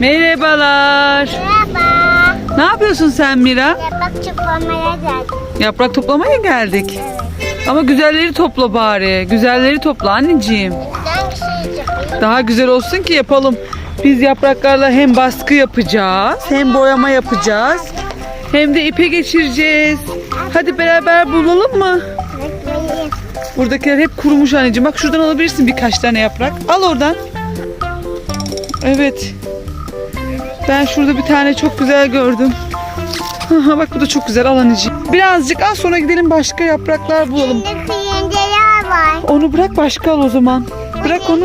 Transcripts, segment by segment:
Merhabalar. Merhaba. Ne yapıyorsun sen Mira? Yaprak çıkmamaya geldim. Yaprak toplamaya geldik. Ama güzelleri topla bari. Güzelleri topla anneciğim. Çıkıyor? Daha güzel olsun ki yapalım. Biz yapraklarla hem baskı yapacağız, hem boyama yapacağız, hem de ipe geçireceğiz. Hadi beraber bulalım mı? Buradakiler hep kurumuş anneciğim. Bak şuradan alabilirsin birkaç tane yaprak. Al oradan. Evet. Ben şurada bir tane çok güzel gördüm. Aha, bak bu da çok güzel al anneciğim. Birazcık al sonra gidelim başka yapraklar bulalım. Kıyıncalar var. Onu bırak başka al o zaman. Bırak onu.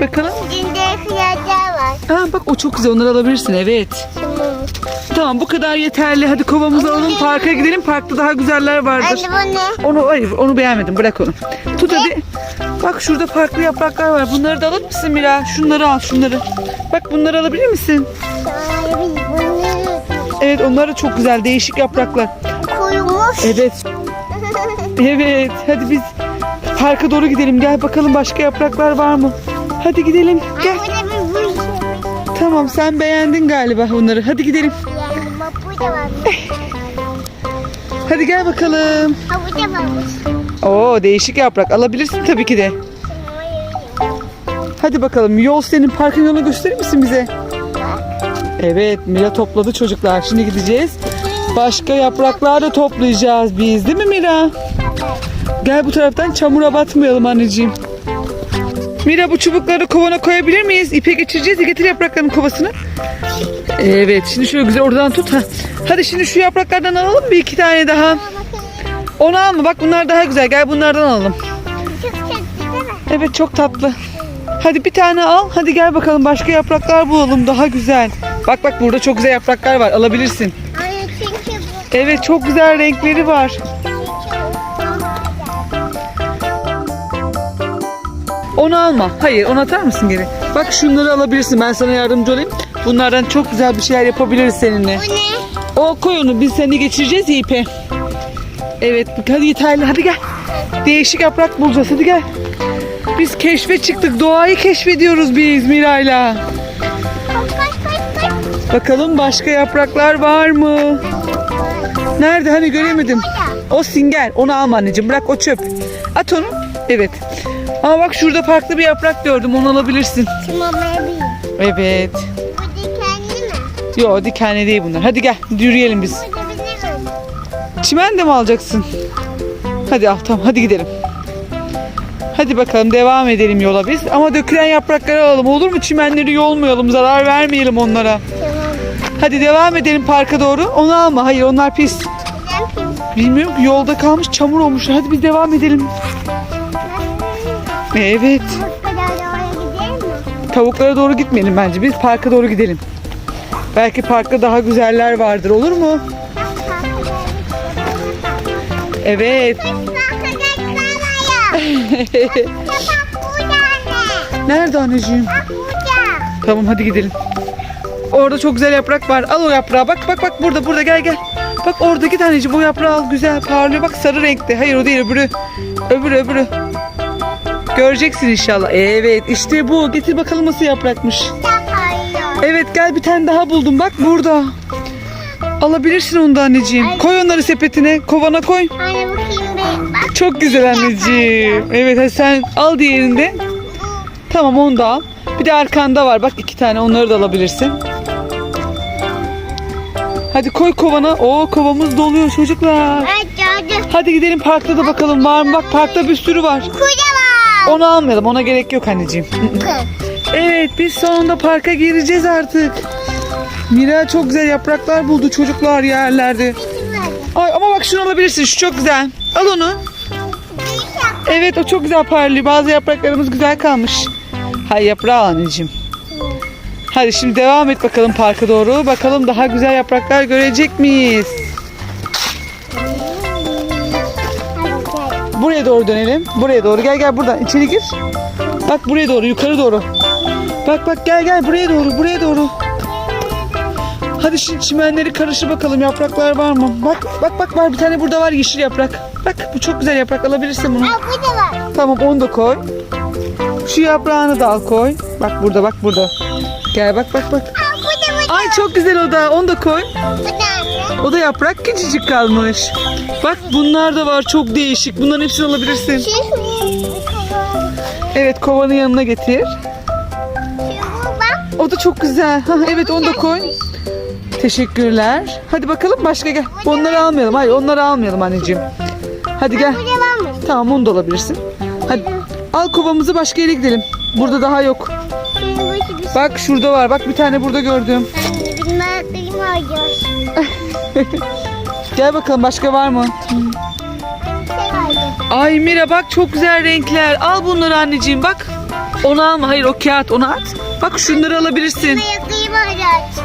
Bakalım. Kıyıncalar var. Aa, bak o çok güzel onları alabilirsin evet. Tamam bu kadar yeterli. Hadi kovamızı alalım parka gidelim. Parkta daha güzeller vardır. Anne bu ne? Onu hayır onu beğenmedim bırak onu. Tut hadi. Bak şurada farklı yapraklar var. Bunları da alır mısın Mira? Şunları al şunları. Bak bunları alabilir misin? Evet onlar da çok güzel değişik yapraklar. koymuş. Evet. Evet hadi biz parka doğru gidelim. Gel bakalım başka yapraklar var mı? Hadi gidelim. Gel. Şey. Tamam sen beğendin galiba onları. Hadi gidelim. Var. Hadi gel bakalım. Oo değişik yaprak alabilirsin tabii ki de. Hadi bakalım yol senin parkın yolunu gösterir misin bize? Evet Mira topladı çocuklar. Şimdi gideceğiz. Başka yapraklar da toplayacağız biz değil mi Mira? Gel bu taraftan çamura batmayalım anneciğim. Mira bu çubukları kovana koyabilir miyiz? İpe geçireceğiz. Getir yaprakların kovasını. Evet şimdi şöyle güzel oradan tut. Ha. Hadi şimdi şu yapraklardan alalım bir iki tane daha. Onu alma bak bunlar daha güzel. Gel bunlardan alalım. Evet çok tatlı. Hadi bir tane al. Hadi gel bakalım başka yapraklar bulalım daha güzel. Bak bak burada çok güzel yapraklar var. Alabilirsin. Anne çünkü bu. Evet çok güzel renkleri var. Onu alma. Hayır onu atar mısın geri? Bak şunları alabilirsin. Ben sana yardımcı olayım. Bunlardan çok güzel bir şeyler yapabiliriz seninle. Bu ne? O koy onu. Biz seni geçireceğiz ya ipe. Evet hadi yeterli. Hadi gel. Değişik yaprak bulacağız. Hadi gel. Biz keşfe çıktık. Doğayı keşfediyoruz biz Miray'la. Bakalım başka yapraklar var mı? Nerede hani göremedim. O singer. Onu alma anneciğim. Bırak o çöp. At onu. Evet. Ama bak şurada farklı bir yaprak gördüm. Onu alabilirsin. Çıkmamayabilir. Evet. Bu dikenli mi? Yo dikenli değil bunlar. Hadi gel yürüyelim biz. Çimen de mi alacaksın? Hadi al tamam hadi gidelim. Hadi bakalım devam edelim yola biz. Ama dökülen yaprakları alalım olur mu? Çimenleri yolmayalım zarar vermeyelim onlara. Hadi devam edelim parka doğru. Onu alma hayır onlar pis. Bilmiyorum ki yolda kalmış çamur olmuş. Hadi biz devam edelim. Evet. Tavuklara doğru gitmeyelim bence. Biz parka doğru gidelim. Belki parkta daha güzeller vardır olur mu? Evet. Nerede anneciğim? Tamam hadi gidelim. Orada çok güzel yaprak var. Al o yaprağı. Bak bak bak burada burada gel gel. Bak oradaki taneci bu yaprağı al. Güzel parlıyor. Bak sarı renkte. Hayır o değil öbürü. Öbürü öbürü. Göreceksin inşallah. Evet işte bu. Getir bakalım nasıl yaprakmış. Evet gel bir tane daha buldum. Bak burada. Alabilirsin onu da anneciğim. Koy onları sepetine. Kovana koy. Anne bakayım. Bak. Çok güzel anneciğim. Evet hadi sen al diğerini de. Tamam onu da al. Bir de arkanda var bak iki tane onları da alabilirsin. Hadi koy kovana. Oo kovamız doluyor çocuklar. Hadi gidelim parkta da bakalım var mı? Bak parkta bir sürü var. Onu almayalım ona gerek yok anneciğim. Evet biz sonunda parka gireceğiz artık. Mira çok güzel yapraklar buldu çocuklar yerlerde. Ay ama bak şunu alabilirsin şu çok güzel. Al onu. Evet o çok güzel parlıyor. Bazı yapraklarımız güzel kalmış. Hay yaprağı anneciğim. Hadi şimdi devam et bakalım parka doğru. Bakalım daha güzel yapraklar görecek miyiz? Buraya doğru dönelim. Buraya doğru. Gel gel buradan. içeri gir. Bak buraya doğru. Yukarı doğru. Bak bak gel gel buraya doğru. Buraya doğru. Hadi şimdi çimenleri karışı bakalım. Yapraklar var mı? Bak bak bak var. Bir tane burada var yeşil yaprak. Bak bu çok güzel yaprak. Alabilirsin bunu. Aa, bu da var. Tamam onu da koy. Şu yaprağını da al koy. Bak burada bak burada. Gel bak bak bak. Aa, bu da bu da. Ay çok güzel o da. Onu da koy. Bu da anne. O da yaprak küçücük kalmış. Bak bunlar da var çok değişik. Bunların hepsini alabilirsin. Kova. Evet kovanın yanına getir. Bak. O da çok güzel. Evet onu da koy. Teşekkürler. Hadi bakalım başka gel. Onları almayalım. Hayır onları almayalım anneciğim. Hadi gel. Tamam onu da alabilirsin. Hadi al kovamızı başka yere gidelim. Burada daha yok. Bak şurada var. Bak bir tane burada gördüm. şey bilmem bilmem Gel bakalım başka var mı? Ay Mira bak çok güzel renkler. Al bunları anneciğim bak. Onu alma. Hayır o kağıt onu at. Bak şunları alabilirsin. Ayaklayayım açık.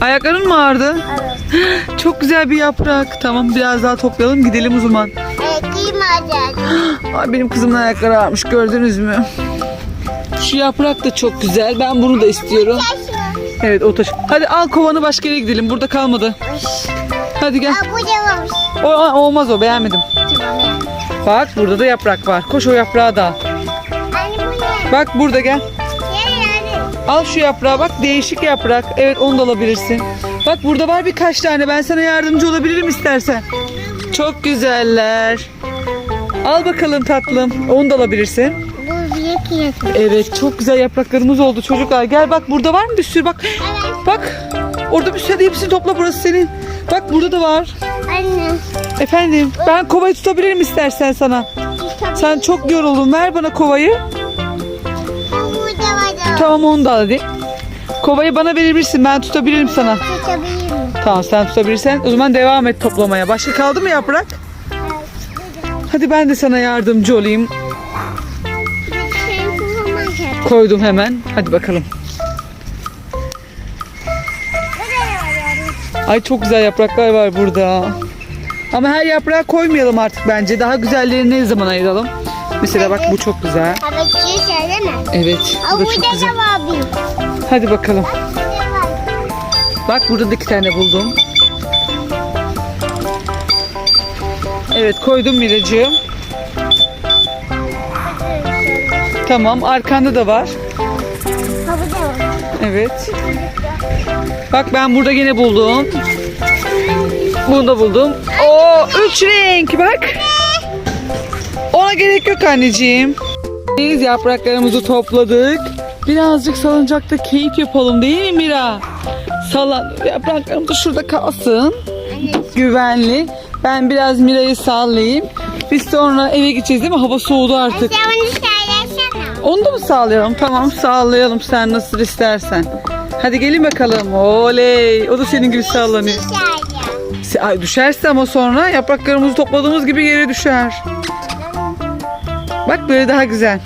Ayakların mı ağrıdı? Evet. Çok güzel bir yaprak. Tamam biraz daha toplayalım gidelim o zaman. Ayaklayayım açık. Ay benim kızımın ayakları ağrımış gördünüz mü? Şu yaprak da çok güzel. Ben bunu da istiyorum. Evet o taş. Hadi al kovanı başka yere gidelim. Burada kalmadı. Hadi gel. O, olmaz o beğenmedim. Bak burada da yaprak var. Koş o yaprağı da. al. Bak burada gel. Al şu yaprağı bak değişik yaprak. Evet onu da alabilirsin. Bak burada var birkaç tane. Ben sana yardımcı olabilirim istersen. Çok güzeller. Al bakalım tatlım. Onu da alabilirsin. Yatır. Evet çok güzel yapraklarımız oldu çocuklar. Gel bak burada var mı bir sürü bak. Evet. Bak orada bir sürü hepsini topla burası senin. Bak burada da var. Anne. Efendim ben kovayı tutabilirim istersen sana. Sen çok yoruldun ver bana kovayı. Tamam onu da al hadi. Kovayı bana verebilirsin ben tutabilirim sana. Tamam sen tutabilirsen o zaman devam et toplamaya. Başka kaldı mı yaprak? Hadi ben de sana yardımcı olayım. Koydum hemen. Hadi bakalım. Ay çok güzel yapraklar var burada. Ama her yaprağı koymayalım artık bence. Daha güzellerini ne zaman ayıralım? Mesela bak bu çok güzel. Mi? Evet bu da çok güzel. Hadi bakalım. Bak burada da iki tane buldum. Evet koydum Miracığım. Tamam arkanda da var. Ha bu da var. Evet. Bak ben burada yine buldum. Bunu da buldum. Oo üç renk bak. Ona gerek yok anneciğim. Biz yapraklarımızı topladık. Birazcık salıncakta keyif yapalım değil mi Mira? Salan yapraklarım da şurada kalsın. Güvenli. Ben biraz Mira'yı sallayayım. Biz sonra eve gideceğiz değil mi? Hava soğudu artık. Onu da mı sağlayalım? Tamam sağlayalım sen nasıl istersen. Hadi gelin bakalım. Oley. O da senin gibi sallanıyor. Ay, düşerse ama sonra yapraklarımızı topladığımız gibi yere düşer. Bak böyle daha güzel.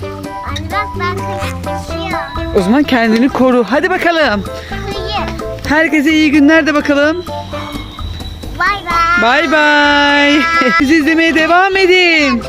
Anne bak ben. O zaman kendini koru. Hadi bakalım. Herkese iyi günler de bakalım. Bay bay. Bay bay. Bizi izlemeye devam edin.